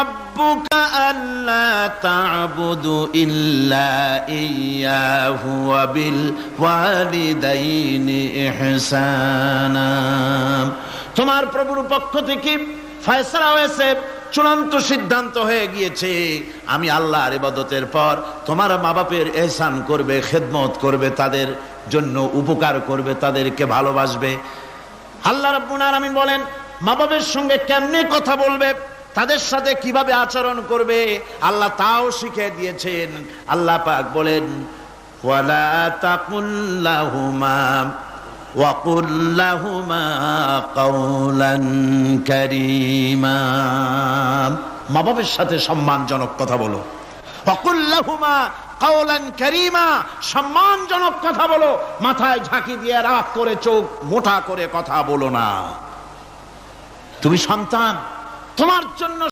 ربك ألا تعبدوا إلا إياه وبالوالدين إحسانا তোমার প্রভুর পক্ষ থেকে ফয়সলা হয়েছে চূড়ান্ত সিদ্ধান্ত হয়ে গিয়েছে আমি আল্লাহর ইবাদতের পর তোমার মা বাপের এহসান করবে খেদমত করবে তাদের জন্য উপকার করবে তাদেরকে ভালোবাসবে আল্লাহ রাব্বুল আলামিন বলেন মা বাবার সঙ্গে কেমনে কথা বলবে তাদের সাথে কীভাবে আচরণ করবে? আল্লাহ তাও শিখে দিয়েছেন। আল্লাহ পাক বলেন মা বাবের সাথে সম্মানজনক কথা বলো। অকুল্লাহুমা কাওলান কারিমা। সম্মানজনক কথা বলো। মাথায় ঝাঁকি দিয়ে রাগ করে চোখ মোটা করে কথা বলো না। তুমি সন্তান তোমার জন্য